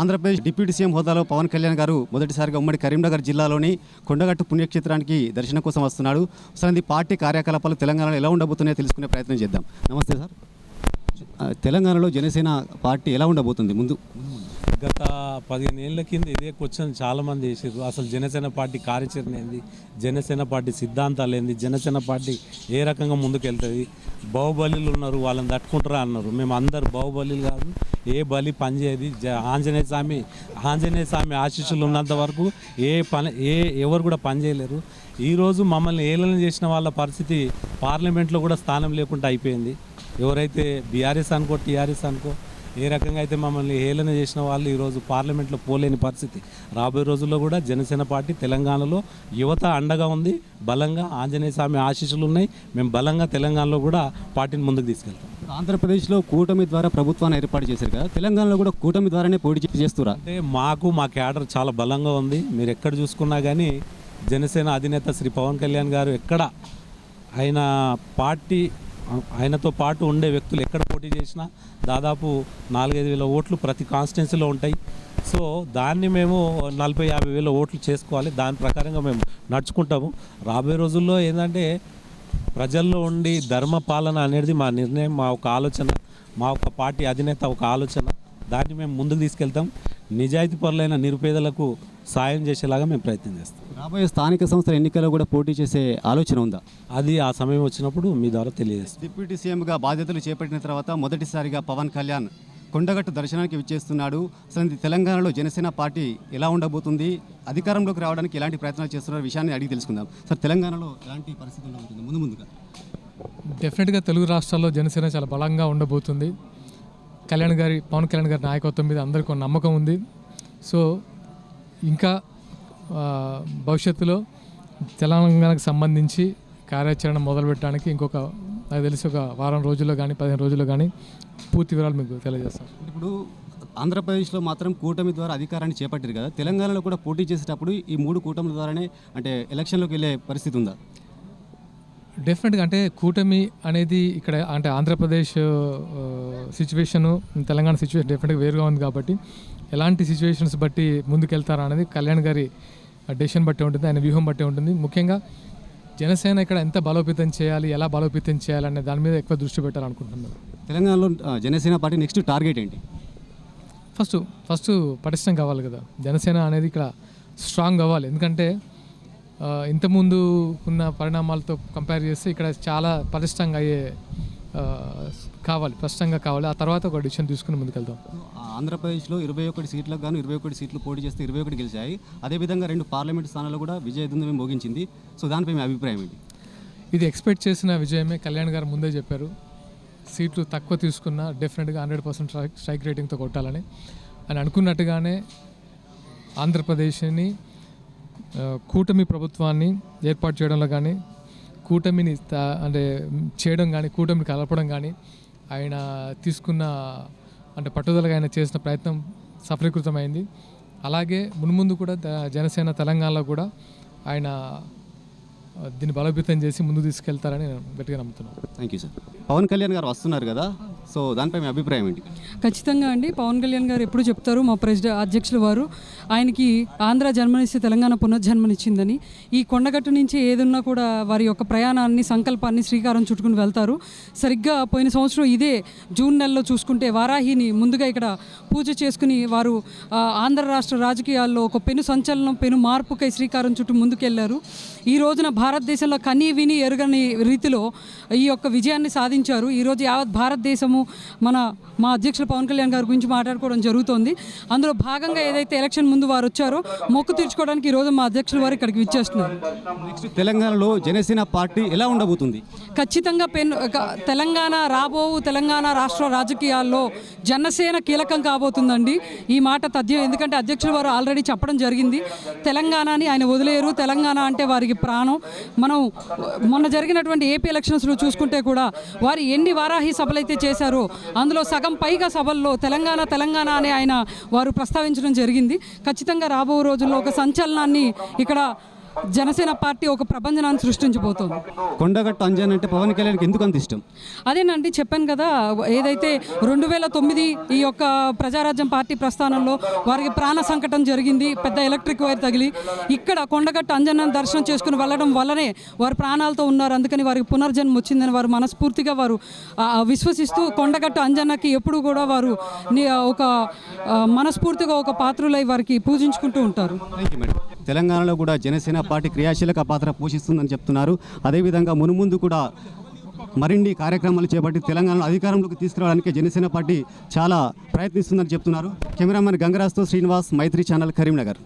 Andhra Pradesh deputy CM హోదాలో పవన్ కళ్యాణ్ గారు మొదటిసారిగా ఉమ్మడి కరీంనగర్ జిల్లాలోని కొండగట్టు పుణ్యక్షేత్రానికి దర్శనం కోసం వస్తున్నాడు. అసలు పార్టీ కార్యకలాపాలు తెలంగాణలో ఎలా ఉండబోతున్నాయో తెలుసుకునే ప్రయత్నం చేద్దాం. నమస్తే సార్. తెలంగాణలో జనసేన పార్టీ ఎలా ఉండబోతుంది? ముందు. గత పదిహేను ఏళ్ళ కింద ఇదే క్వశ్చన్ చాలామంది చేసారు అసలు జనసేన పార్టీ కార్యాచరణ ఏంది? జనసేన పార్టీ సిద్ధాంతాలు ఏంది? జనసేన పార్టీ ఏ రకంగా ముందుకెళ్తుంది? బాహుబలిలు ఉన్నారు వాళ్ళని తట్టుకుంటారా అన్నారు. మేము అందరు బాహుబలిలు కాదు ఏ బలి పనిచేయదు? జ- ఆంజనేయ స్వామి ఆంజనేయ స్వామి ఆశీస్సులు ఉన్నంత వరకు ఏ పని ఏ ఎవరు కూడా పనిచేయలేరు. ఈరోజు మమ్మల్ని ఏలన చేసిన వాళ్ళ పరిస్థితి పార్లమెంట్లో కూడా స్థానం లేకుండా అయిపోయింది. ఎవరైతే బీఆర్ఎస్ అనుకో టీఆర్ఎస్ అనుకో ఏ రకంగా అయితే మమ్మల్ని హేళన చేసిన వాళ్ళు ఈరోజు పార్లమెంట్లో పోలేని పరిస్థితి. రాబోయే రోజుల్లో కూడా జనసేన పార్టీ తెలంగాణలో యువత అండగా ఉంది బలంగా ఆంజనేయ స్వామి ఆశీస్సులు ఉన్నాయి. మేము బలంగా తెలంగాణలో కూడా పార్టీని ముందుకు తీసుకెళ్తాం. ఆంధ్రప్రదేశ్లో కూటమి ద్వారా ప్రభుత్వాన్ని ఏర్పాటు చేశారు కదా తెలంగాణలో కూడా కూటమి ద్వారానే పోటీ చేస్తురా? అంటే మాకు మా క్యాడర్ చాలా బలంగా ఉంది. మీరు ఎక్కడ చూసుకున్నా కానీ జనసేన అధినేత శ్రీ పవన్ కళ్యాణ్ గారు ఎక్కడ ఆయన పార్టీ ఆయనతో పాటు ఉండే వ్యక్తులు ఎక్కడ పోటీ చేసినా దాదాపు నాలుగైదు వేల ఓట్లు ప్రతి కాన్స్టిట్యున్సీలో ఉంటాయి. సో దాన్ని మేము నలభై యాభై వేల ఓట్లు చేసుకోవాలి. దాని ప్రకారంగా మేము నడుచుకుంటాము. రాబోయే రోజుల్లో ఏంటంటే ప్రజల్లో ఉండి ధర్మ పాలన అనేది మా నిర్ణయం మా ఒక ఆలోచన మా ఒక పార్టీ అధినేత ఒక ఆలోచన. దాన్ని మేము ముందుకు తీసుకెళ్తాం. నిజాయితీ పరులైన నిరుపేదలకు సాయం చేసేలాగా మేము ప్రయత్నం చేస్తాం. రాబోయే స్థానిక సంస్థల ఎన్నికల్లో కూడా పోటీ చేసే ఆలోచన ఉందా? అది ఆ సమయం వచ్చినప్పుడు మీ ద్వారా తెలియజేస్తాం. డిప్యూటీ సీఎంగా బాధ్యతలు చేపట్టిన తర్వాత మొదటిసారిగా పవన్ కళ్యాణ్ కొండగట్టు దర్శనానికి విచ్చేస్తున్నాడు. అసలు ఇది తెలంగాణలో జనసేన పార్టీ ఎలా ఉండబోతుంది? అధికారంలోకి రావడానికి ఎలాంటి ప్రయత్నాలు చేస్తున్న విషయాన్ని అడిగి తెలుసుకుందాం. సార్ తెలంగాణలో ఎలాంటి పరిస్థితి ఉండబోతుంది? ముందు ముందుగా. డెఫినెట్గా తెలుగు రాష్ట్రాల్లో జనసేన చాలా బలంగా ఉండబోతుంది. కళ్యాణ్ గారి పవన్ కళ్యాణ్ గారి నాయకత్వం మీద అందరికీ ఒక నమ్మకం ఉంది. సో ఇంకా భవిష్యత్తులో తెలంగాణకు సంబంధించి కార్యాచరణ మొదలుపెట్టడానికి ఇంకొక నాకు తెలిసి ఒక వారం రోజుల్లో కానీ పదిహేను రోజుల్లో కానీ పూర్తి వివరాలు మీకు తెలియజేస్తాం. ఇప్పుడు ఆంధ్రప్రదేశ్లో మాత్రం కూటమి ద్వారా అధికారాన్ని చేపట్టారు కదా తెలంగాణలో కూడా పోటీ చేసేటప్పుడు ఈ మూడు కూటముల ద్వారానే అంటే ఎలక్షన్లోకి వెళ్ళే పరిస్థితి ఉందా? డెఫినెట్గా అంటే కూటమి అనేది ఇక్కడ అంటే ఆంధ్రప్రదేశ్ సిచ్యువేషను తెలంగాణ సిచ్యువేషన్ డెఫినెట్గా వేరుగా ఉంది కాబట్టి ఎలాంటి సిచ్యువేషన్స్ బట్టి ముందుకెళ్తారా అనేది కళ్యాణ్ గారి డెసిషన్ బట్టి ఉంటుంది ఆయన వ్యూహం బట్టి ఉంటుంది. ముఖ్యంగా జనసేన ఇక్కడ ఎంత బలోపేతం చేయాలి ఎలా బలోపేతం చేయాలి అనే దాని మీద ఎక్కువ దృష్టి పెట్టాలనుకుంటున్నాను. తెలంగాణలో జనసేన పార్టీ నెక్స్ట్ టార్గెట్ ఏంటి? ఫస్ట్ ఫస్ట్ పటిష్టం కావాలి కదా. జనసేన అనేది ఇక్కడ స్ట్రాంగ్ అవ్వాలి ఎందుకంటే ఇంతకుముందు ఉన్న పరిణామాలతో కంపేర్ చేస్తే ఇక్కడ చాలా పటిష్టంగా అయ్యే కావాలి స్పష్టంగా కావాలి. ఆ తర్వాత ఒక డిసిషన్ తీసుకుని ముందుకెళ్తాం ఆ, ఆంధ్రప్రదేశ్లో ఇరవై ఒకటి సీట్లకు గాను ఇరవై ఒకటి సీట్లు పోటీ చేస్తే ఇరవై ఒకటి గెలిచాయి. అదేవిధంగా రెండు పార్లమెంట్ స్థానాల్లో కూడా విజయదుందమే మోగించింది. సో దానిపై మీ అభిప్రాయం ఏంటి? ఇది ఎక్స్పెక్ట్ చేసిన విజయమే. కళ్యాణ్ గారు ముందే చెప్పారు. సీట్లు తక్కువ తీసుకున్నా డెఫినెట్గా హండ్రెడ్ పర్సెంట్ స్ట్రైక్ స్ట్రైక్ రేటింగ్తో కొట్టాలని. అని అనుకున్నట్టుగానే ఆంధ్రప్రదేశ్ని కూటమి ప్రభుత్వాన్ని ఏర్పాటు చేయడంలో కానీ కూటమిని అంటే చేయడం కానీ కూటమిని కలపడం కానీ ఆయన తీసుకున్న అంటే పట్టుదలగా ఆయన చేసిన ప్రయత్నం సఫలీకృతమైంది. అలాగే మున్ముందు కూడా జనసేన తెలంగాణలో కూడా ఆయన దీన్ని బలోపేతం చేసి ముందుకు తీసుకెళ్తారని నేను గట్టిగా నమ్ముతున్నాను. Thank you sir Pawan Kalyan garu వస్తున్నారు కదా? సో దానిపై మీ అభిప్రాయం ఏంటి? ఖచ్చితంగా అండి. పవన్ కళ్యాణ్ గారు ఎప్పుడు చెప్తారు మా ప్రెసిడెంట్ అధ్యక్షుల వారు ఆయనకి ఆంధ్ర జన్మనిస్తే తెలంగాణ పునర్జన్మనిచ్చిందని. ఈ కొండగట్టు నుంచి ఏదున్నా కూడా వారి యొక్క ప్రయాణాన్ని సంకల్పాన్ని శ్రీకారం చుట్టుకుని వెళ్తారు. సరిగ్గా పోయిన సంవత్సరం ఇదే జూన్ నెలలో చూసుకుంటే వారాహిని ముందుగా ఇక్కడ పూజ చేసుకుని వారు ఆంధ్ర రాష్ట్ర రాజకీయాల్లో ఒక పెను సంచలనం పెను మార్పుకై శ్రీకారం చుట్టూ ముందుకెళ్ళారు. ఈ రోజున భారతదేశంలో కనీ విని ఎరుగని రీతిలో ఈ యొక్క విజయాన్ని సాధించారు. ఈరోజు యావత్ భారతదేశము మన మా అధ్యక్షులు పవన్ కళ్యాణ్ గారి గురించి మాట్లాడుకోవడం జరుగుతోంది. అందులో భాగంగా ఏదైతే ఎలక్షన్ ముందు వారు వచ్చారో మొక్కు తీర్చుకోవడానికి ఈరోజు మా అధ్యక్షులు వారు ఇక్కడికి విచ్చేస్తున్నారు. నెక్స్ట్ తెలంగాణలో జనసేన పార్టీ ఎలా ఉండబోతుంది? ఖచ్చితంగా పెన్ తెలంగాణ రాబోవు తెలంగాణ రాష్ట్ర రాజకీయాల్లో జనసేన కీలకం కాబోతుందండి. ఈ మాట తథ్యం ఎందుకంటే అధ్యక్షులు వారు ఆల్రెడీ చెప్పడం జరిగింది. తెలంగాణని ఆయన వదిలేరు. తెలంగాణ అంటే వారికి ప్రాణం. మనం మొన్న జరిగినటువంటి ఏపీ ఎలక్షన్స్లో చూసుకుంటే కూడా వారు ఎన్ని వారాహి సభలు అయితే చేశారో అందులో సగం పైగా సభల్లో తెలంగాణ తెలంగాణ అని ఆయన వారు ప్రస్తావించడం జరిగింది. ఖచ్చితంగా రాబో రోజుల్లో ఒక సంచలనాన్ని ఇక్కడ జనసేన పార్టీ ఒక ప్రభంజనాన్ని సృష్టించబోతోంది. కొండగట్టు అంజన్ అంటే పవన్ కళ్యాణ్కి ఎందుకు అంత ఇష్టం? అదేనండి చెప్పాను కదా ఏదైతే రెండు వేల తొమ్మిది ఈ యొక్క ప్రజారాజ్యం పార్టీ ప్రస్థానంలో వారికి ప్రాణ సంకటం జరిగింది పెద్ద ఎలక్ట్రిక్ వైర్ తగిలి ఇక్కడ కొండగట్టు అంజన్న దర్శనం చేసుకుని వెళ్ళడం వల్లనే వారు ప్రాణాలతో ఉన్నారు అందుకని వారికి పునర్జన్మ వచ్చిందని వారు మనస్ఫూర్తిగా వారు విశ్వసిస్తూ కొండగట్టు అంజన్నకి ఎప్పుడు కూడా వారు ఒక మనస్ఫూర్తిగా ఒక పాత్రులై వారికి పూజించుకుంటూ ఉంటారు. థ్యాంక్ యూ మేడం తెలంగాణలో కూడా జనసేన పార్టీ క్రియాశీలక పాత్ర పోషిస్తుందని చెప్తున్నారు. అదేవిధంగా మునుముందు కూడా మరిన్ని కార్యక్రమాలు చేపట్టి తెలంగాణలో అధికారంలోకి తీసుకురావడానికి జనసేన పార్టీ చాలా ప్రయత్నిస్తుందని చెప్తున్నారు. కెమెరామెన్ గంగరాజ్తో శ్రీనివాస్ మైత్రి ఛానల్ కరీంనగర్.